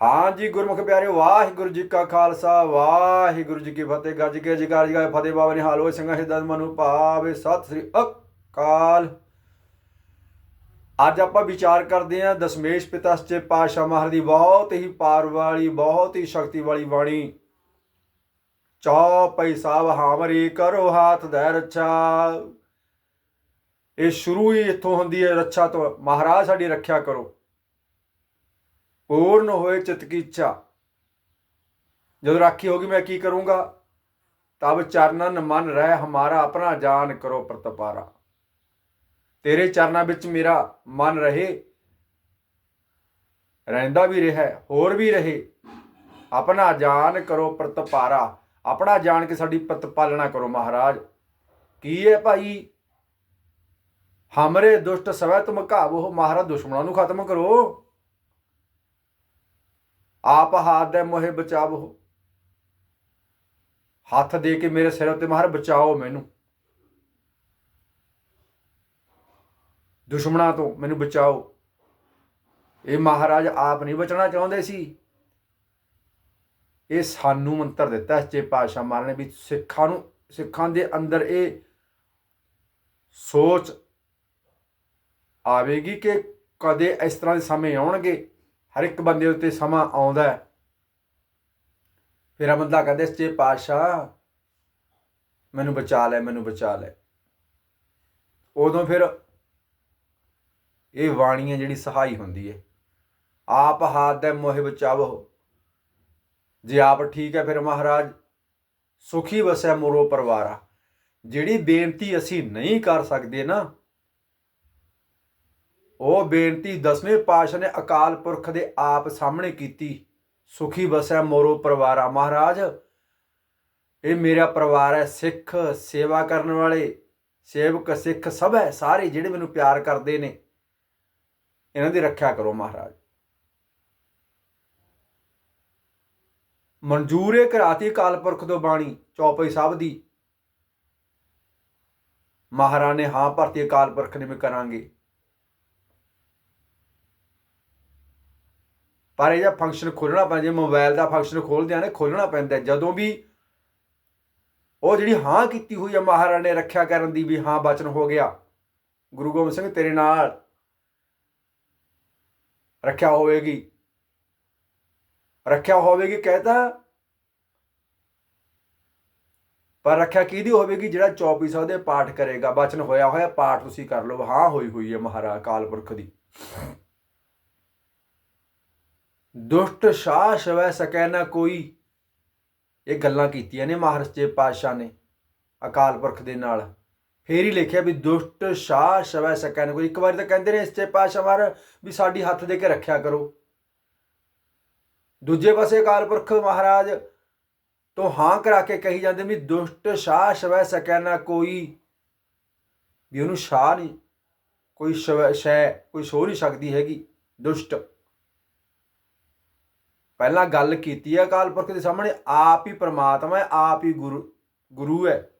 ਹਾਂਜੀ ਗੁਰਮੁਖ ਪਿਆਰਿਓ, ਵਾਹਿਗੁਰੂ ਜੀ ਕਾ ਖਾਲਸਾ, ਵਾਹਿਗੁਰੂ ਜੀ ਕੀ ਫਤਿਹ। ਗੱਜ ਕੇ ਜੀ ਜਗਾ ਫਤਿਹ ਬਾਬਾ ਨੇ ਹੋਏ ਸਿੰਘਾਂ ਹਿਰਦੈ ਮਨੂ ਭਾਵੇ ਸਤਿ ਸ੍ਰੀ ਅਕਾਲ। ਅੱਜ ਆਪਾਂ ਵਿਚਾਰ ਕਰਦੇ ਹਾਂ ਦਸ਼ਮੇਸ਼ ਪਿਤਾ ਸੱਚੇ ਪਾਤਸ਼ਾਹ ਮਹਾਰਾਜ ਦੀ ਬਹੁਤ ਹੀ ਪਾਰ ਵਾਲੀ, ਬਹੁਤ ਹੀ ਸ਼ਕਤੀ ਵਾਲੀ ਬਾਣੀ। ਚੌਪਈ ਸਾਹਿਬ ਹਾਮਰੀ ਕਰੋ ਹਾਥ ਦੇ ਰੱਛਾ। ਇਹ ਸ਼ੁਰੂ ਹੀ ਇੱਥੋਂ ਹੁੰਦੀ ਹੈ ਰੱਛਾ ਤੋਂ। ਮਹਾਰਾਜ ਸਾਡੀ ਰੱਖਿਆ ਕਰੋ। ਪੂਰਨ ਹੋਏ ਚਿਤ ਕੀ ਇੱਛਾ। ਜਦੋਂ ਰਾਖੀ ਹੋਗੀ ਮੈਂ ਕੀ ਕਰੂੰਗਾ? ਤਬ ਚਰਨਨ ਮਨ ਰਹਿ ਹਮਾਰਾ, ਆਪਣਾ ਜਾਨ ਕਰੋ ਪ੍ਰਤਪਾਰਾ। ਤੇਰੇ ਚਰਨਾਂ ਵਿੱਚ ਮੇਰਾ ਮਨ ਰਹੇ, ਰਹਿੰਦਾ ਵੀ ਰਿਹਾ, ਹੋਰ ਵੀ ਰਹੇ। ਆਪਣਾ ਜਾਨ ਕਰੋ ਪ੍ਰਤਪਾਰਾ। ਆਪਣਾ ਜਾਣ ਕੇ ਸਾਡੀ ਪ੍ਰਤਪਾਲਣਾ ਕਰੋ ਮਹਾਰਾਜ। ਕੀ ਹੈ ਭਾਈ? ਹਮਰੇ ਦੁਸ਼ਟ ਸਵੈ ਤੁਮ ਘਾਵੋ, ਮਹਾਰਾਜ ਦੁਸ਼ਮਣਾਂ ਨੂੰ ਖਤਮ ਕਰੋ। ਆਪ ਹਾਥ ਦੇ ਮੋਹੇ ਬਚਾਵੋ। ਹੱਥ ਦੇ ਕੇ ਮੇਰੇ ਸਿਰ ਉੱਤੇ ਮਹਾਰਾਜ ਬਚਾਓ ਮੈਨੂੰ। ਦੁਸ਼ਮਣਾਂ ਤੋਂ ਮੈਨੂੰ ਬਚਾਓ। ਇਹ ਮਹਾਰਾਜ ਆਪ ਨਹੀਂ ਬਚਣਾ ਚਾਹੁੰਦੇ ਸੀ। ਇਹ ਸਾਨੂੰ ਮੰਤਰ ਦਿੱਤਾ ਸੱਚੇ ਪਾਤਸ਼ਾਹ ਮਹਾਰਾਜ ਨੇ ਵੀ ਸਿੱਖਾਂ ਨੂੰ, ਸਿੱਖਾਂ ਦੇ ਅੰਦਰ ਇਹ ਸੋਚ ਆਵੇਗੀ ਕਿ ਕਦੇ ਇਸ ਤਰ੍ਹਾਂ ਦੇ ਸਮੇਂ ਆਉਣਗੇ। ਹਰ ਇੱਕ ਬੰਦੇ ਉੱਤੇ ਸਮਾਂ ਆਉਂਦਾ ਹੈ। ਫਿਰ ਆ ਬੰਦਾ ਕਹਿੰਦੇ, ਸੱਚੇ ਪਾਤਸ਼ਾਹ, ਮੈਨੂੰ ਬਚਾ ਲੈ, ਮੈਨੂੰ ਬਚਾ ਲੈ। ਉਦੋਂ ਫਿਰ ਇਹ ਵਾਣੀ ਹੈ ਜਿਹੜੀ ਸਹਾਈ ਹੁੰਦੀ ਹੈ, ਆਪ ਹਾਥ ਦੇ ਮੋਹਿ ਬਚਾਵੋ। ਜੇ ਆਪ ਠੀਕ ਹੈ ਫਿਰ ਮਹਾਰਾਜ, ਸੁਖੀ ਵਸੈ ਮੋਰੋ ਪਰਵਾਰਾ। ਜਿਹੜੀ ਬੇਨਤੀ ਅਸੀਂ ਨਹੀਂ ਕਰ ਸਕਦੇ ਨਾ ਉਹ ਬੇਨਤੀ ਦਸਵੇਂ ਪਾਤਸ਼ਾਹ ਨੇ ਅਕਾਲ ਪੁਰਖ ਦੇ ਆਪ ਸਾਹਮਣੇ ਕੀਤੀ। ਸੁਖੀ ਵਸੈ ਮੋਰੋ ਪਰਵਾਰਾ ਮਹਾਰਾਜ। ਇਹ ਮੇਰਾ ਪਰਿਵਾਰ ਹੈ, ਸਿੱਖ ਸੇਵਾ ਕਰਨ ਵਾਲੇ, ਸੇਵਕ ਸਿੱਖ ਸਭ ਹੈ, ਸਾਰੇ ਜਿਹੜੇ ਮੈਨੂੰ ਪਿਆਰ ਕਰਦੇ ਨੇ। ਇਹਨਾਂ ਦੀ ਰੱਖਿਆ ਕਰੋ ਮਹਾਰਾਜ। ਮਨਜ਼ੂਰੇ ਕਰਾਤੀ ਅਕਾਲ ਪੁਰਖ ਤੋਂ ਬਾਣੀ, ਚੌਪਈ ਸਾਹਿਬ ਦੀ। ਮਹਾਰਾਜ ਨੇ, ਹਾਂ, ਭਰਤੀ ਅਕਾਲ ਪੁਰਖ ਨੇ ਵੀ ਕਰਾਂਗੇ। ਪਰ ਇਹ ਜਿਹੜਾ ਫੰਕਸ਼ਨ ਖੋਲਣਾ ਪੈਂਦਾ, ਜੇ ਮੋਬਾਈਲ ਦਾ ਫੰਕਸ਼ਨ ਖੋਲਦੇ ਆ ਨੇ, ਖੋਲਣਾ ਪੈਂਦਾ ਜਦੋਂ ਵੀ ਉਹ ਜਿਹੜੀ ਹਾਂ ਕੀਤੀ ਹੋਈ ਹੈ ਮਹਾਰਾਜ ਨੇ ਰੱਖਿਆ ਕਰਨ ਦੀ ਵੀ ਹਾਂ ਬਚਨ ਹੋ ਗਿਆ। ਗੁਰੂ ਗੋਬਿੰਦ ਸਿੰਘ ਤੇਰੇ ਨਾਲ ਰੱਖਿਆ ਹੋਵੇਗੀ। ਰੱਖਿਆ ਹੋਵੇਗੀ ਕਹਿਤਾ ਪਰ ਰੱਖਿਆ ਕਿਹਦੀ ਹੋਵੇਗੀ? ਜਿਹੜਾ 2400 ਦੇ ਪਾਠ ਕਰੇਗਾ। ਬਚਨ ਹੋਇਆ ਹੋਇਆ ਪਾਠ ਤੁਸੀਂ ਕਰ ਲਓ। ਹਾਂ ਹੋਈ ਹੋਈ ਹੈ ਮਹਾਰਾਜ, ਅਕਾਲ ਪੁਰਖ ਦੀ। ਦੁਸ਼ਟ ਸ਼ਾਹ ਸ਼ਵੈ ਸਕੈ ਨਾ ਕੋਈ। ਇਹ ਗੱਲਾਂ ਕੀਤੀਆਂ ਨੇ ਮਹਾਰਾਜੇ ਪਾਤਸ਼ਾਹ ਨੇ ਅਕਾਲ ਪੁਰਖ ਦੇ ਨਾਲ। ਫੇਰ ਹੀ ਲਿਖਿਆ ਵੀ ਦੁਸ਼ਟ ਸ਼ਾਹ ਸ਼ਵੈ ਸਕੈ ਨਾ ਕੋਈ। ਇੱਕ ਵਾਰੀ ਤਾਂ ਕਹਿੰਦੇ ਨੇ ਇਸ ਤੇ ਪਾਤਸ਼ਾਹ ਮਾਰ ਵੀ ਸਾਡੀ ਹੱਥ ਦੇ ਕੇ ਰੱਖਿਆ ਕਰੋ। ਦੂਜੇ ਪਾਸੇ ਅਕਾਲ ਪੁਰਖ ਮਹਾਰਾਜ ਤੋਂ ਹਾਂ ਕਰਾ ਕੇ ਕਹੀ ਜਾਂਦੇ ਵੀ ਦੁਸ਼ਟ ਸ਼ਾਹ ਸ਼ਵੈ ਸਕੈ ਨਾ ਕੋਈ। ਵੀ ਉਹਨੂੰ ਸ਼ਾਹ ਨਹੀਂ, ਕੋਈ ਸ਼ਵੈ, ਸ਼ੈ, ਕੋਈ ਸੋ ਨਹੀਂ ਸਕਦੀ ਹੈਗੀ, ਦੁਸ਼ਟ। ਪਹਿਲਾਂ ਗੱਲ ਕੀਤੀ ਹੈ ਅਕਾਲ ਪੁਰਖ ਦੇ ਸਾਹਮਣੇ, ਆਪ ਹੀ ਪ੍ਰਮਾਤਮਾ ਹੈ, ਆਪ ਹੀ ਗੁਰੂ ਗੁਰੂ ਹੈ।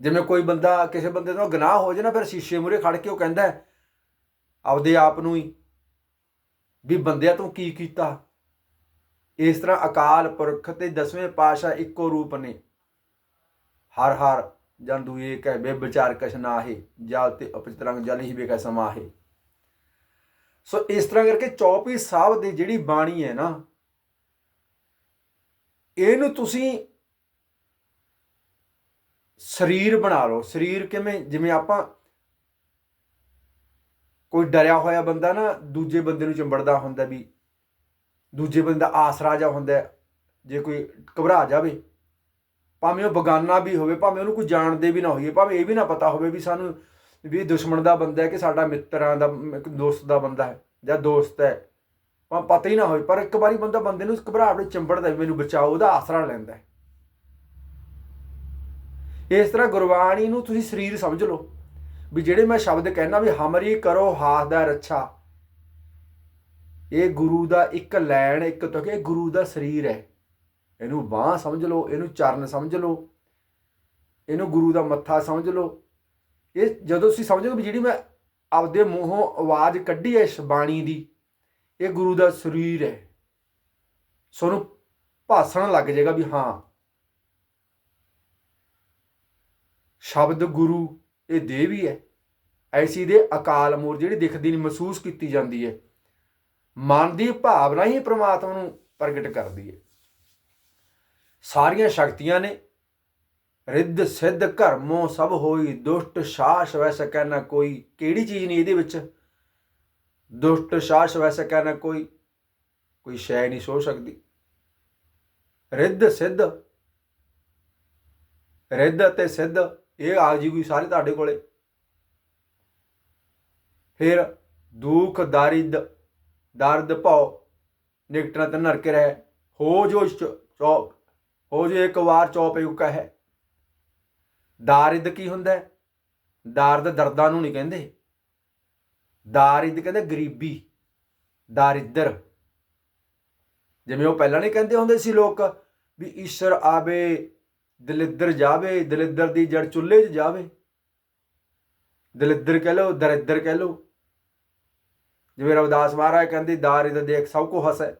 ਜਿਵੇਂ ਕੋਈ ਬੰਦਾ ਕਿਸੇ ਬੰਦੇ ਤੋਂ ਗੁਨਾਹ ਹੋ ਜਾਏ ਨਾ, ਫਿਰ ਸ਼ੀਸ਼ੇ ਮੂਰੇ ਖੜ ਕੇ ਉਹ ਕਹਿੰਦਾ ਆਪਦੇ ਆਪ ਨੂੰ ਹੀ, ਵੀ ਬੰਦਿਆ ਤੂੰ ਕੀ ਕੀਤਾ? ਇਸ ਤਰ੍ਹਾਂ ਅਕਾਲ ਪੁਰਖ ਤੇ ਦਸਵੇਂ ਪਾਤਸ਼ਾਹ ਇੱਕੋ ਰੂਪ ਨੇ। ਹਰ ਹਰ ਜੰਦੂ ਏਕ ਹੈ ਬੇਵਿਚਾਰ ਕਛ ਨਾਹੀ, ਜਲ ਤੇ ਅਪਚਤਰੰਗ ਜਲ ਹੀ ਬੇਕੈ ਸਮਾਹੇ। ਸੋ ਇਸ ਤਰ੍ਹਾਂ ਕਰਕੇ ਚੌਪੀ ਸਾਹਿਬ ਦੀ ਜਿਹੜੀ ਬਾਣੀ ਹੈ ਨਾ, ਇਹਨੂੰ ਤੁਸੀਂ ਸਰੀਰ ਬਣਾ ਲਓ। ਸਰੀਰ ਕਿਵੇਂ? ਜਿਵੇਂ ਆਪਾਂ ਕੋਈ ਡਰਿਆ ਹੋਇਆ ਬੰਦਾ ਨਾ, ਦੂਜੇ ਬੰਦੇ ਨੂੰ ਚੰਬੜਦਾ ਹੁੰਦਾ ਵੀ, ਦੂਜੇ ਬੰਦੇ ਦਾ ਆਸਰਾ ਜਾ ਹੁੰਦਾ ਜੇ ਕੋਈ ਘਬਰਾ ਜਾਵੇ, ਭਾਵੇਂ ਉਹ ਬਗਾਨਾ ਵੀ ਹੋਵੇ, ਭਾਵੇਂ ਉਹਨੂੰ ਕੋਈ ਜਾਣਦੇ ਵੀ ਨਾ ਹੋਈਏ, ਭਾਵੇਂ ਇਹ ਵੀ ਨਾ ਪਤਾ ਹੋਵੇ ਵੀ ਸਾਨੂੰ ਵੀ ਇਹ ਦੁਸ਼ਮਣ ਦਾ ਬੰਦਾ ਹੈ ਕਿ ਸਾਡਾ ਮਿੱਤਰਾਂ ਦਾ ਇੱਕ ਦੋਸਤ ਦਾ ਬੰਦਾ ਹੈ। ਜਾਂ ਦੋਸਤ ਹੈ। ਪਰ ਪਤਾ ਹੀ ਨਾ ਹੋਵੇ, ਪਰ ਇੱਕ ਵਾਰੀ ਬੰਦਾ ਬੰਦੇ ਨੂੰ ਘਬਰਾਹਟ ਵਿੱਚ ਚੰਬੜਦਾ ਮੈਨੂੰ ਬਚਾਓ, ਉਹਦਾ ਆਸਰਾ ਲੈਂਦਾ ਹੈ। ਇਸ ਤਰ੍ਹਾਂ ਗੁਰਬਾਣੀ ਨੂੰ ਤੁਸੀਂ ਸਰੀਰ ਸਮਝ ਲਓ ਵੀ ਜਿਹੜੇ ਮੈਂ ਸ਼ਬਦ ਕਹਿਣਾ ਵੀ ਹਮਰੀ ਕਰੋ ਹਾਥ ਦਾ ਰੱਛਾ। ਇਹ ਗੁਰੂ ਦਾ ਇੱਕ ਲੈਣ, ਇੱਕ ਤੋਂ ਕਿ ਗੁਰੂ ਦਾ ਸਰੀਰ ਹੈ। ਇਹਨੂੰ ਬਾਹ ਸਮਝ ਲਓ, ਇਹਨੂੰ ਚਰਨ ਸਮਝ ਲਓ, ਇਹਨੂੰ ਗੁਰੂ ਦਾ ਮੱਥਾ ਸਮਝ ਲਓ। ਇਹ ਜਦੋਂ ਤੁਸੀਂ ਸਮਝੋਗੇ ਵੀ ਜਿਹੜੀ ਮੈਂ ਆਪਦੇ ਮੂੰਹੋਂ ਆਵਾਜ਼ ਕੱਢੀ ਹੈ ਇਸ ਬਾਣੀ ਦੀ। ਇਹ ਗੁਰੂ ਦਾ ਸਰੀਰ ਹੈ ਸੋਨੂੰ ਭਾਸਣ ਲੱਗ ਜਾਏਗਾ ਵੀ ਹਾਂ। ਸ਼ਬਦ ਗੁਰੂ, ਇਹ ਦੇਵੀ ਹੈ ਐਸੀ ਦੇ ਅਕਾਲ ਮੂਰ ਜਿਹੜੀ ਦਿਖਦੀ ਨਹੀਂ ਮਹਿਸੂਸ ਕੀਤੀ ਜਾਂਦੀ ਹੈ ਮਨ ਦੀ ਭਾਵਨਾ ਹੀ ਪ੍ਰਮਾਤਮਾ ਨੂੰ ਪ੍ਰਗਟ ਕਰਦੀ ਹੈ ਸਾਰੀਆਂ ਸ਼ਕਤੀਆਂ ਨੇ ਰਿੱਧ ਸਿੱਧ ਘਰਮੋਂ ਸਭ ਹੋਈ ਦੁਸ਼ਟ ਸ਼ਾਸ ਵੈ ਸਕੈ ਨਾ ਕੋਈ ਕਿਹੜੀ ਚੀਜ਼ ਨਹੀਂ ਇਹਦੇ ਵਿੱਚ? ਦੁਸ਼ਟ ਸ਼ਾਸ ਵੈ ਸਕੈ ਨਾ ਕੋਈ ਕੋਈ ਸ਼ੈ ਨਹੀਂ ਸੋ ਸਕਦੀ। ਰਿੱਧ ਸਿੱਧ, ਰਿੱਧ ਅਤੇ ਸਿੱਧ, ਇਹ ਆ ਜੀ ਕੋਈ ਸਾਰੇ ਤੁਹਾਡੇ ਕੋਲੇ। ਫਿਰ ਦੁੱਖ, ਦਰਿਦ, ਦਰਦ ਭਉ, ਨਿਕਟਣਾ ਤੇ ਨਰਕ ਰਹਿ, ਹੋ ਜੋ ਚੌਪ ਹੋ ਜੋ ਇੱਕ ਵਾਰ ਚੌਪ ਯੁਕਾ ਹੈ ਦਾਰਿਦ ਕੀ ਹੁੰਦਾ ਹੈ? ਦਰਦ ਦਰਦਾਂ ਨੂੰ ਨਹੀਂ ਕਹਿੰਦੇ। ਦਾਰਿਦ ਕਹਿੰਦੇ ਗਰੀਬੀ ਦਾਰਿਦਰ ਜਿਵੇਂ ਉਹ ਪਹਿਲਾਂ ਨਹੀਂ ਕਹਿੰਦੇ ਹੁੰਦੇ ਸੀ ਲੋਕ ਵੀ ਈਸ਼ਰ ਆਵੇ, ਦਲਿੱਦਰ ਜਾਵੇ, ਦਲਿੱਦਰ ਦੀ ਜੜ ਚੁੱਲ੍ਹੇ 'ਚ ਜਾਵੇ। ਦਲਿੱਦਰ ਕਹਿ ਲੋ ਦਰਿੱਦਰ ਕਹਿ ਲੋ ਜਿਵੇਂ ਰਵਿਦਾਸ ਮਹਾਰਾਜ ਕਹਿੰਦੇ ਦਾਰਿਦ ਦੇਖ ਸਭ ਕੋ ਹੈ,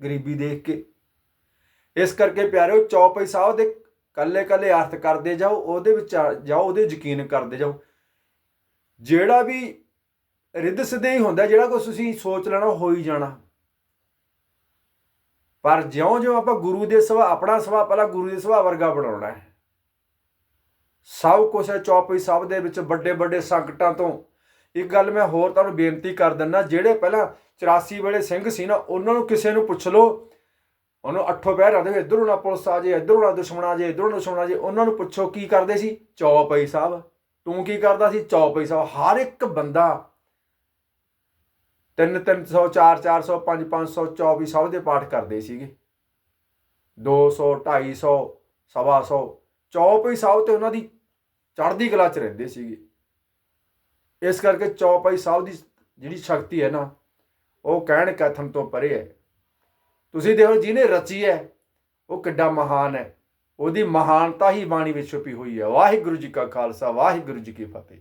ਗਰੀਬੀ ਦੇਖ ਕੇ। ਇਸ ਕਰਕੇ ਪਿਆਰਿਓ, ਚੌਪਈ ਸਾਹਿਬ ਦੇ ਕੱਲੇ ਕੱਲੇ ਅਰਥ ਕਰਦੇ ਜਾਓ, ਉਹਦੇ ਵਿੱਚ ਜਾਓ, ਉਹਦੇ ਯਕੀਨ ਕਰਦੇ ਜਾਓ। ਜਿਹੜਾ ਵੀ ਰਿੱਧ ਸਿੱਧੇ ਹੀ ਹੁੰਦਾ, ਜਿਹੜਾ ਕੁਝ ਤੁਸੀਂ ਸੋਚ ਲੈਣਾ ਹੋ ਹੀ ਜਾਣਾ। ਪਰ ਜਿਉਂ-ਜਿਉਂ ਆਪਾਂ ਗੁਰੂ ਦੇ ਸੁਭਾਅ, ਆਪਣਾ ਸੁਭਾਅ ਪਹਿਲਾਂ ਗੁਰੂ ਦੇ ਸੁਭਾਅ ਵਰਗਾ ਬਣਾਉਣਾ ਹੈ। ਸਭ ਕੁਝ ਹੈ ਚੌਪਈ ਸਾਹਿਬ ਦੇ ਵਿੱਚ ਵੱਡੇ ਵੱਡੇ ਸੰਕਟਾਂ ਤੋਂ। ਇੱਕ ਗੱਲ ਮੈਂ ਹੋਰ ਤੁਹਾਨੂੰ ਬੇਨਤੀ ਕਰ ਦਿੰਦਾ, ਜਿਹੜੇ ਪਹਿਲਾਂ 84 ਵੇਲੇ ਸਿੰਘ ਸੀ ਨਾ, ਉਹਨਾਂ ਨੂੰ ਕਿਸੇ ਨੂੰ ਪੁੱਛ ਲਓ ਉਹਨੂੰ ਅੱਠੋਂ ਪਹਿਰ ਆਦੇ ਇਧਰੋਂ ਨਾ ਪੁਲਿਸ ਆ ਜੇ, ਇਧਰੋਂ ਨਾ ਦੁਸ਼ਮਣ ਆ ਜੇ, ਇਧਰੋਂ ਨਾ ਦੁਸ਼ਮਣ ਆ ਜੇ, ਉਹਨਾਂ ਨੂੰ ਪੁੱਛੋ ਕੀ ਕਰਦੇ ਸੀ? ਚੌਪਈ ਸਾਹਿਬ, ਤੂੰ ਕੀ ਕਰਦਾ ਸੀ? ਚੌਪਈ ਸਾਹਿਬ, ਹਰ ਇੱਕ ਬੰਦਾ 3 300 4 400 5 500 24 ਸਾਹਿਬ ਦੇ ਪਾਠ ਕਰਦੇ ਸੀਗੇ। 200 250 ਸਵਾ 100 ਚੌਪਈ ਸਾਹਿਬ ਤੇ ਉਹਨਾਂ ਦੀ ਚੜ੍ਹਦੀ ਕਲਾ ਚ ਰਹਿੰਦੇ ਸੀਗੇ। ਇਸ ਕਰਕੇ ਚੌਪਈ ਸਾਹਿਬ ਦੀ ਜਿਹੜੀ ਸ਼ਕਤੀ ਹੈ ਨਾ, ਉਹ ਕਹਿਣ ਕਥਨ ਤੋਂ ਪਰੇ ਹੈ। ਤੁਸੀਂ ਦੇਖੋ ਜਿਹਨੇ ਰਚੀ ਹੈ, ਉਹ ਕਿੱਡਾ ਮਹਾਨ ਹੈ। ਉਹਦੀ ਮਹਾਨਤਾ ਹੀ ਬਾਣੀ ਵਿੱਚ ਛੁਪੀ ਹੋਈ ਹੈ। ਵਾਹਿਗੁਰੂ ਜੀ ਕਾ ਖਾਲਸਾ, ਵਾਹਿਗੁਰੂ ਜੀ ਕੀ ਫਤਿਹ।